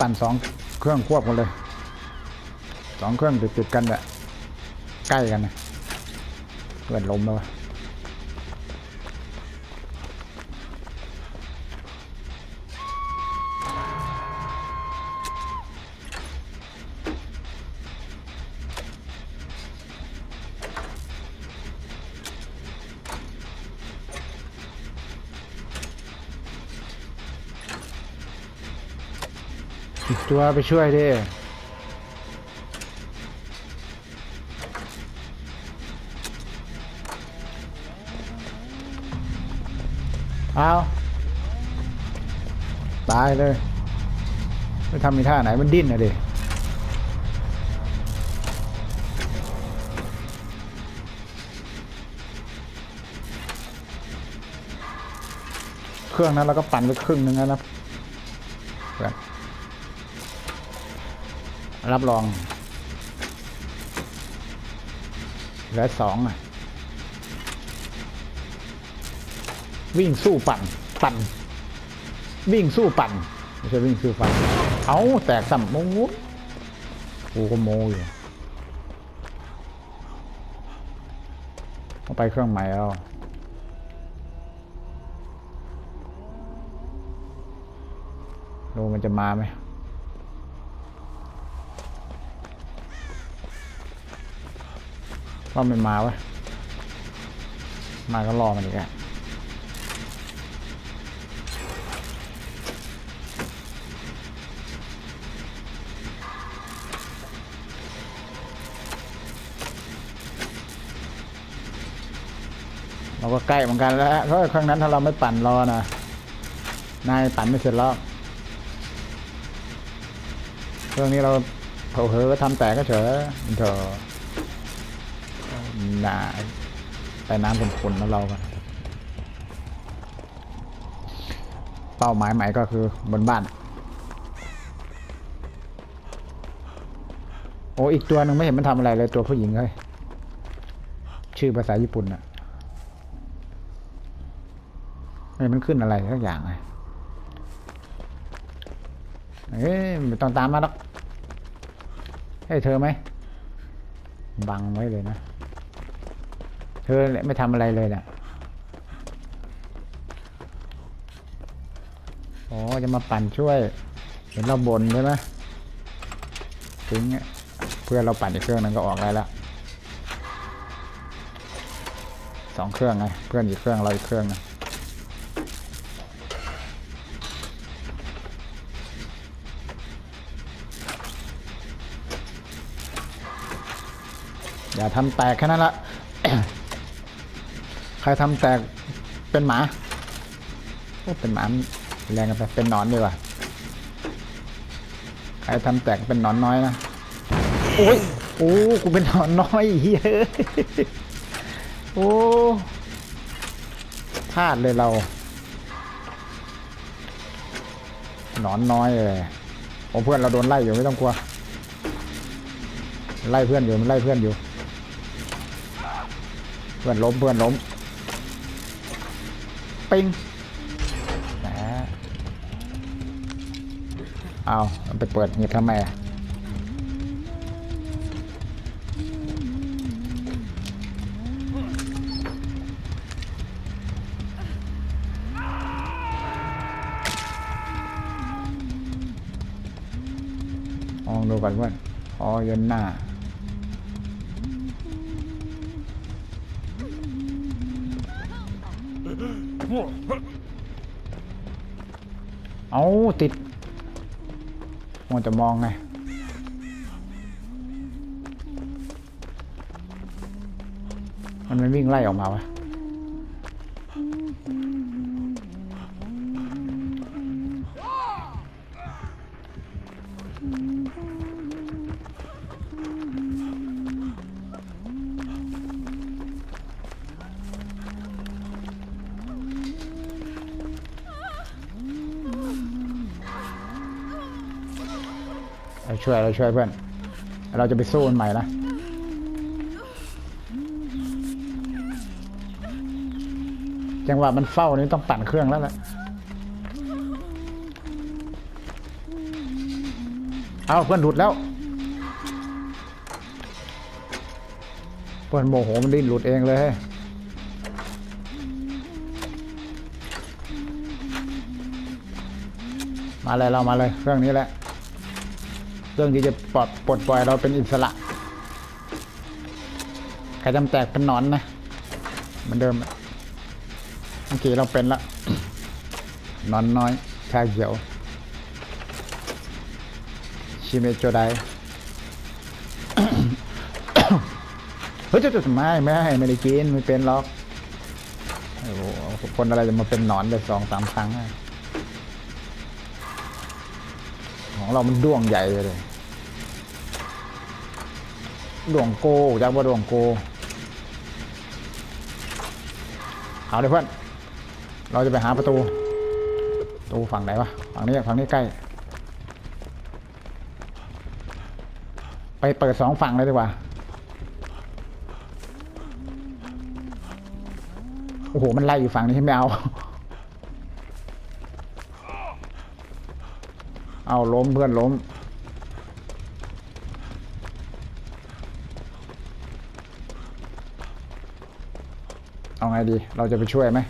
ปั่นสองเครื่องควบกันเลยสองเครื่องติดติดกันเนี่ยใกล้กันนะเกิดลมแล้ว อีกตัวไปช่วยดิเอาตายเลยไม่ทำมีท่าไหนมันดิ้นนะดิเครื่องนั้นเราก็ปั่นไปครึ่งหนึงแล้วนะ รับรองเหลือสองอะ วิ่งสู้ปั่น ปั่น วิ่งสู้ปั่นไม่ใช่วิ่งสู้ปั่น เอาแตกสัมโมงกูก็โมอยู่เอาไปเครื่องใหม่เอาดูมันจะมาไหม ว่ามันมาวะ มาก็รอมันอีกอะเราก็ใกล้เหมือนกันแล้วเพราะครั้งนั้นถ้าเราไม่ปั่นรอนะนายปั่นไม่เสร็จแล้วเรื่องนี้เราเผลอๆก็ทำแตกก็เฉยเถอะ น่าแต่น้ำเป็นคนแล้วเรากันเป้าหมายใหม่ก็คือบนบ้าน โอ้อีกตัวหนึ่งไม่เห็นมันทำอะไรเลยตัวผู้หญิงเลยชื่อภาษาญี่ปุ่นอะไม่มันขึ้นอะไรสักอย่างเลยเอ้ยไม่ต้องตามมาหรอกให้เธอไหมบังไว้เลยนะ ธอไม่ทำอะไรเลยนี่ยอ๋อจะมาปั่นช่วย เห็นเราบนใช่ไหมถึงเพื่อนเราปั่นอีกเครื่องนั้นก็ออกได้ล้วสองเครื่องไงเพื่อนอีกเครื่องเราอีกเครื่องนึงอย่าทำแตกแค่นั้นละ ใครทำแตกเป็นหมาเป็นหมาแรงกันไปเป็นนอนดีกว่าใครทำแตกเป็นนอนน้อยนะโอ้ยโอ้กูเป็นนอนน้อยเฮ้ยโอ้พลาดเลยเรานอนน้อยเลยโอ้เพื่อนเราโดนไล่อยู่ไม่ต้องกลัว ไล่เพื่อนอยู่มันไล่เพื่อนอยู่ เพื่อนล้มเพื่อนล้ม ปิงแหมเอามันไปเปิดเงียบทำไมอะมองดูก่อนเพื่อนอ๋อย็นหน้า เอาติดมัวจะมองไง มันไม่วิ่งไล่ออกมาวะ เราช่วยเราช่วยเพื่อน เราจะไปสู้มันใหม่นะจังหวะมันเฝ้านี่ต้องปั่นเครื่องแล้วแหละเอาเพื่อนหลุดแล้ว เพื่อนโมโหมันดิ้นหลุดเองเลยมาเลยเรามาเลยเครื่องนี้แหละ รื่องที่จะปลดปลดปล่อยเราเป็นอิสระใครจำแตกเป็นนอนนะเหมือนเดิมอเมื่อกี้เราเป็นละนอนน้อยชาเขียวชิเมโจไดเฮ้ยจะจะไม่ไม่ให้ไม่ได้กินไม่เป็นหรอกโอ้โหคนอะไรจะมาเป็นหนอนได้สองสามครั้งของเรามันด้วงใหญ่เลย ด้วงโกจักว่าด้วงโก เอาเลยเพื่อน เราจะไปหาประตู ประตูฝั่งไหนวะ ฝั่งนี้ฝั่งนี้ใกล้ ไปเปิดสองฝั่งเลยดีกว่า โอ้โห มันไล่อยู่ฝั่งนี้ไม่เอา เอาล้มเพื่อนล้ม เอา ไงดี เราจะไปช่วยไหม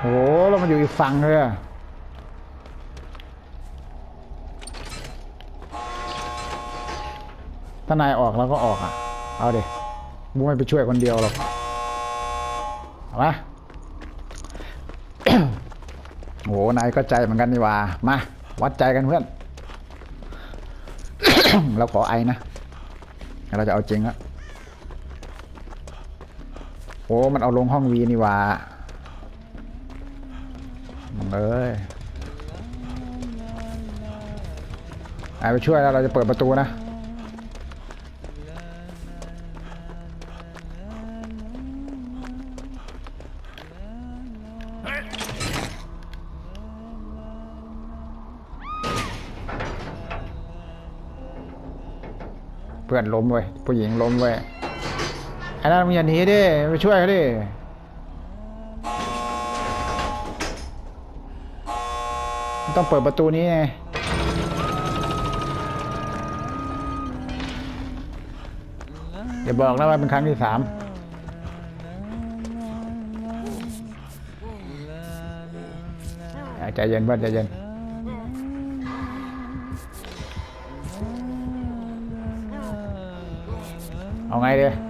โอ้โหเรามาอยู่อีกฝั่งเลยอะถ้านายออกเราก็ออกอะ เอาดิบูไม่ไปช่วยคนเดียวหรอกเอามาโอ้โห นายก็ใจเหมือนกันนี่ว่า มา วัดใจกันเพื่อน เราขอไอนะ เราจะเอาจริงแล้ว โอ้มันเอาลงห้องวีนี่หว่าเอ้ยไอไปช่วยแล้วเราจะเปิดประตูนะ เพื่อนล้มเว้ยผู้หญิงล้มเว้ย นั่นมึงอย่าหนีดิไปช่วยเขาดิต้องเปิดประตูนี้ไงอย่าบอกนะว่าเป็นครั้งที่สามใจเย็นเพื่อนใจเย็นเอาไงดี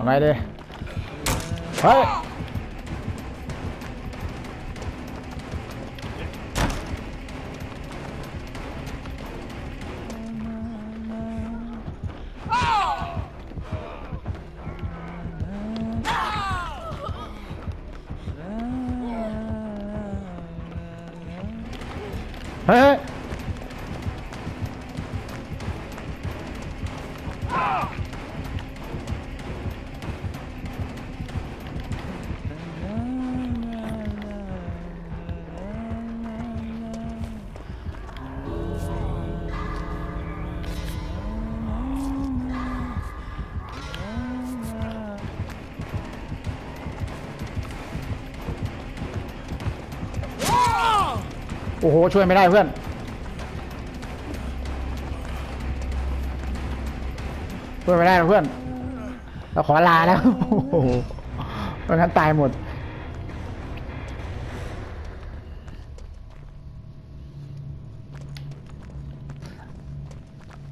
เอาไงดีเฮ้ โอ้โห ช่วยไม่ได้เพื่อน ช่วยไม่ได้เพื่อน เราขอลาแล้วโอ้โหเพราะงั้นตายหมด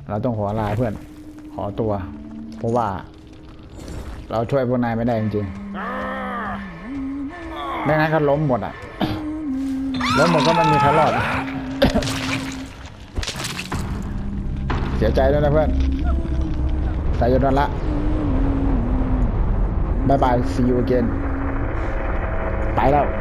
เราต้องขอลาเพื่อน ขอตัว เพราะว่า เราช่วยพวกนายไม่ได้จริงๆไม่งั้นก็ล้มหมดอะ แล้มหมดก็มันมีแครอดเสียใจด้วยนะเพื่อนแต่ยนนละบายบาย see you again ไปแล้ว